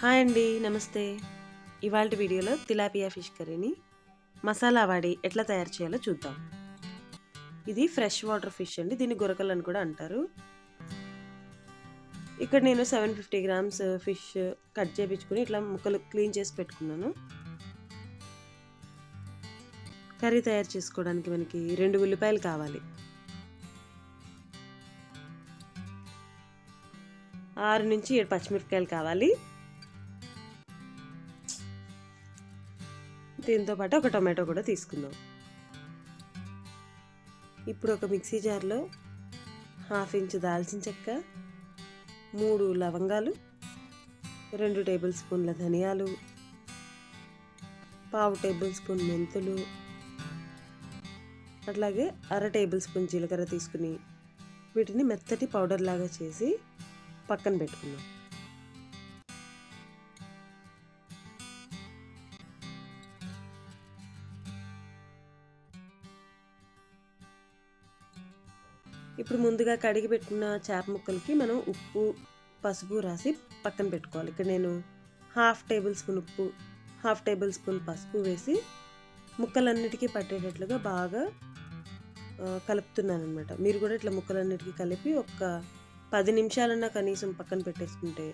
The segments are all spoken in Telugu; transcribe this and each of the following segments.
హాయ్ అండి నమస్తే. ఇవాళ వీడియోలో తిలాపియా ఫిష్ కర్రీని మసాలా వాడి ఎట్లా తయారు చేయాలో చూద్దాం. ఇది ఫ్రెష్ వాటర్ ఫిష్ అండి దీన్ని గురకలు అని కూడా అంటారు. ఇక్కడ నేను seven fifty grams fish cut చేయించుకుని ఇట్లా ముక్కలు క్లీన్ చేసి పెట్టుకున్నాను. కర్రీ తయారు చేసుకోవడానికి మనకి రెండు ఉల్లిపాయలు కావాలి. ఆరు నుంచి ఏడు పచ్చిమిరపకాయలు కావాలి. దీంతో పాటు ఒక టొమాటో కూడా తీసుకుందాం. ఇప్పుడు ఒక మిక్సీ జార్లో హాఫ్ ఇంచ్ దాల్చిన చెక్క మూడు లవంగాలు రెండు టేబుల్ స్పూన్ల ధనియాలు పావు టేబుల్ స్పూన్ మెంతులు అట్లాగే అర టేబుల్ స్పూన్ జీలకర్ర తీసుకుని వీటిని మెత్తటి పౌడర్ లాగా చేసి పక్కన పెట్టుకున్నాం ఇప్పుడు ముందుగా కడిగి పెట్టిన చేప ముక్కలకి మనం ఉప్పు పసుపు రాసి పక్కన పెట్టుకోవాలి. ఇక్కడ నేను హాఫ్ టేబుల్ స్పూన్ ఉప్పు హాఫ్ టేబుల్ స్పూన్ పసుపు వేసి ముక్కలన్నిటికీ పట్టేటట్లుగా బాగా కలుపుతున్నాను అనమాట మీరు కూడా ఇట్లా ముక్కలన్నిటికీ కలిపి ఒక పది నిమిషాలన్నా కనీసం పక్కన పెట్టేసుకుంటే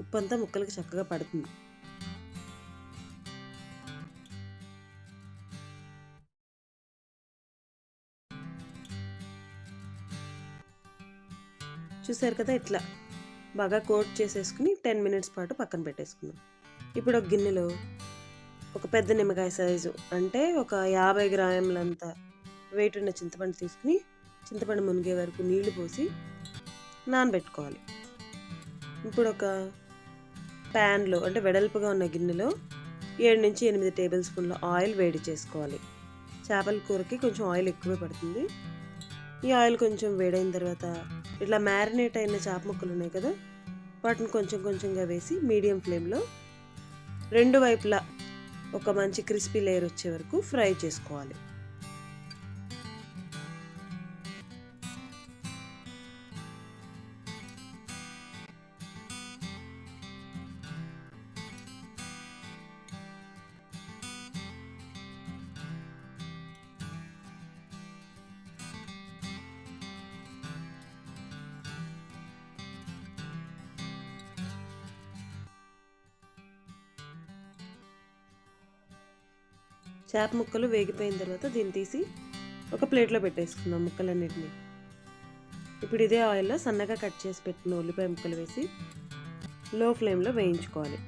ఉప్పు అంతా ముక్కలకి చక్కగా పడుతుంది. చూసారు కదా ఇట్లా. బాగా కోట్ చేసేసుకుని టెన్ మినిట్స్ పాటు పక్కన పెట్టేసుకున్నాం. ఇప్పుడు ఒక గిన్నెలో ఒక పెద్ద నిమ్మకాయ సైజు అంటే ఒక యాభై గ్రాములంత వెయిట్ ఉన్న చింతపండు తీసుకుని చింతపండు మునిగే వరకు నీళ్ళు పోసి నానబెట్టుకోవాలి. ఇప్పుడు ఒక ప్యాన్లో అంటే వెడల్పుగా ఉన్న గిన్నెలో ఏడు నుంచి ఎనిమిది టేబుల్ స్పూన్ల ఆయిల్ వేడి చేసుకోవాలి. చేపల కూరకి కొంచెం ఆయిల్ ఎక్కువే పడుతుంది. ఈ ఆయిల్ కొంచెం వేడైన తర్వాత ఇట్లా మ్యారినేట్ అయిన చేప ముక్కలు ఉన్నాయి కదా వాటిని కొంచెం కొంచెంగా వేసి మీడియం ఫ్లేమ్లో రెండు వైపులా ఒక మంచి క్రిస్పీ లేయర్ వచ్చే వరకు ఫ్రై చేసుకోవాలి. చేప ముక్కలు వేగిపోయిన తర్వాత దీన్ని తీసి ఒక ప్లేట్లో పెట్టేసుకుందాం ముక్కలన్నిటిని. ఇప్పుడు ఇదే ఆయిల్లో సన్నగా కట్ చేసి పెట్టిన ఉల్లిపాయ ముక్కలు వేసి లో ఫ్లేమ్లో వేయించుకోవాలి.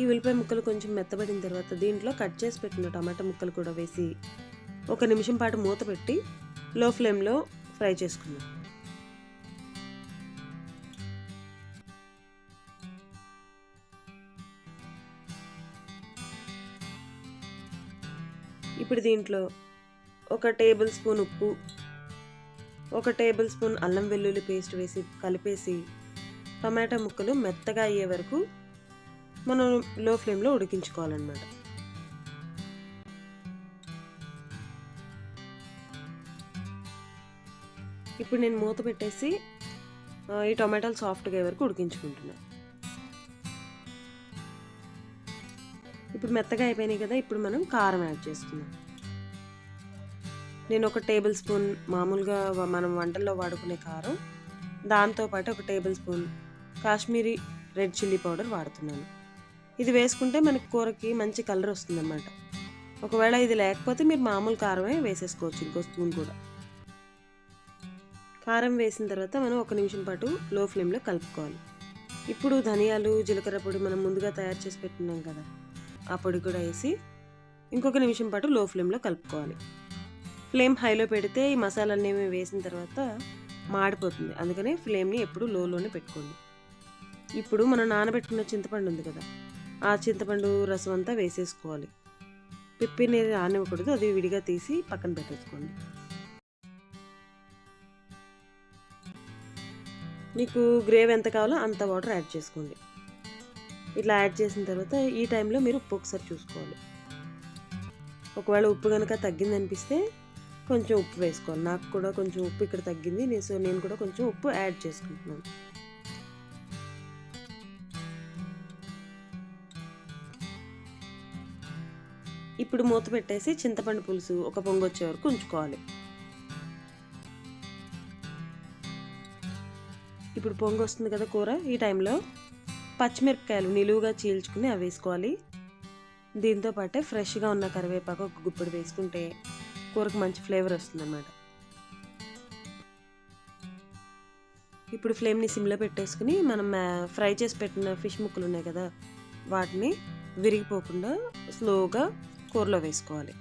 ఈ ఉల్లిపాయ ముక్కలు కొంచెం మెత్తబడిన తర్వాత దీంట్లో కట్ చేసి పెట్టిన టమాటా ముక్కలు కూడా వేసి ఒక నిమిషం పాటు మూత పెట్టి లో ఫ్లేమ్లో ఫ్రై చేసుకుందాం. ఇప్పుడు దీంట్లో ఒక టేబుల్ స్పూన్ ఉప్పు ఒక టేబుల్ స్పూన్ అల్లం వెల్లుల్లి పేస్ట్ వేసి కలిపేసి టమాటా ముక్కలు మెత్తగా అయ్యే వరకు మనం లో ఫ్లేమ్లో ఉడికించుకోవాలన్నమాట. ఇప్పుడు నేను మూత పెట్టేసి ఈ టొమాటోలు సాఫ్ట్గా వరకు ఉడికించుకుంటున్నాను ఇప్పుడు మెత్తగా అయిపోయినాయి కదా ఇప్పుడు మనం కారం యాడ్ చేసుకుందాం. నేను ఒక టేబుల్ స్పూన్ మామూలుగా మనం వంటల్లో వాడుకునే కారం దాంతోపాటు ఒక tablespoon Kashmiri red chilli powder వాడుతున్నాను. ఇది వేసుకుంటే మనకి కూరకి మంచి కలర్ వస్తుందన్నమాట. ఒకవేళ ఇది లేకపోతే మీరు మామూలు కారమే వేసేసుకోవచ్చు ఇంకో స్పూన్ కూడా. కారం వేసిన తర్వాత మనం ఒక నిమిషం పాటు లో ఫ్లేమ్లో కలుపుకోవాలి. ఇప్పుడు ధనియాలు జీలకర్ర పొడి మనం ముందుగా తయారు చేసి పెట్టున్నాం కదా ఆ పొడి కూడా వేసి ఇంకొక నిమిషం పాటు లో ఫ్లేమ్లో కలుపుకోవాలి. ఫ్లేమ్ హైలో పెడితే ఈ మసాలాన్ని వేసిన తర్వాత మాడిపోతుంది అందుకనే ఫ్లేమ్ని ఎప్పుడు లోలోనే పెట్టుకోండి. ఇప్పుడు మనం నానబెట్టుకున్న చింతపండు ఉంది కదా ఆ చింతపండు రసం అంతా వేసేసుకోవాలి. పిప్పి నీరు రానివ్వకూడదు అది విడిగా తీసి పక్కన పెట్టేసుకోండి. మీకు గ్రేవీ ఎంత కావాలో అంత వాటర్ యాడ్ చేసుకోండి. ఇట్లా యాడ్ చేసిన తర్వాత ఈ టైంలో మీరు ఉప్పు ఒకసారి చూసుకోవాలి. ఒకవేళ ఉప్పు కనుక తగ్గింది అనిపిస్తే కొంచెం ఉప్పు వేసుకోవాలి. నాకు కూడా కొంచెం ఉప్పు ఇక్కడ తగ్గింది నేను సో నేను కూడా కొంచెం ఉప్పు యాడ్ చేసుకుంటున్నాను. ఇప్పుడు మూత పెట్టేసి చింతపండు పులుసు ఒక పొంగు వచ్చే వరకు ఉంచుకోవాలి. ఇప్పుడు పొంగు వస్తుంది కదా కూర ఈ టైంలో పచ్చిమిరపకాయలు నిలువుగా చీల్చుకుని అవి వేసుకోవాలి. దీంతో పాటే ఫ్రెష్గా ఉన్న కరివేపాకు ఒక గుప్పెడు వేసుకుంటే కూరకు మంచి ఫ్లేవర్ వస్తుందన్నమాట. ఇప్పుడు ఫ్లేమ్ని సిమ్లో పెట్టేసుకుని మనం ఫ్రై చేసి పెట్టిన ఫిష్ ముక్కలు ఉన్నాయి కదా వాటిని విరిగిపోకుండా స్లోగా కూరలో వేసుకోవాలి.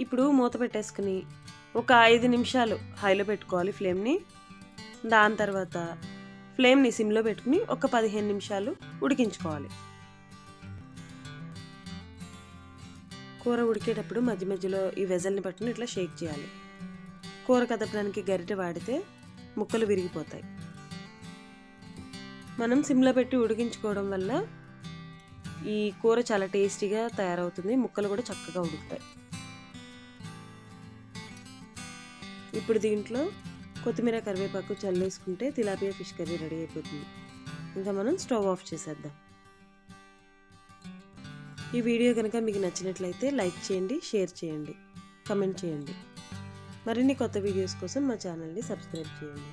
ఇప్పుడు మూత పెట్టేసుకుని ఒక ఐదు నిమిషాలు హైలో పెట్టుకోవాలి ఫ్లేమ్ని. దాని తర్వాత ఫ్లేమ్ని సిమ్లో పెట్టుకుని ఒక పదిహేను నిమిషాలు ఉడికించుకోవాలి. కూర ఉడికేటప్పుడు మధ్య మధ్యలో ఈ వెజల్ని పట్టుకుని ఇట్లా షేక్ చేయాలి. కూర కదపడానికి గరిటె వాడితే ముక్కలు విరిగిపోతాయి. మనం సిమ్లో పెట్టి ఉడికించుకోవడం వల్ల ఈ కూర చాలా టేస్టీగా తయారవుతుంది. ముక్కలు కూడా చక్కగా ఉడుకుతాయి. ఇప్పుడు దీంట్లో కొత్తిమీర కరివేపాకు చల్లేసుకుంటే తిలాపియా ఫిష్ కర్రీ రెడీ అయిపోతుంది. ఇంకా మనం స్టవ్ ఆఫ్ చేసేద్దాం. ఈ వీడియో కనుక మీకు నచ్చినట్లయితే లైక్ చేయండి షేర్ చేయండి కమెంట్ చేయండి. మరిన్ని కొత్త వీడియోస్ కోసం మా ఛానల్ని సబ్స్క్రైబ్ చేయండి.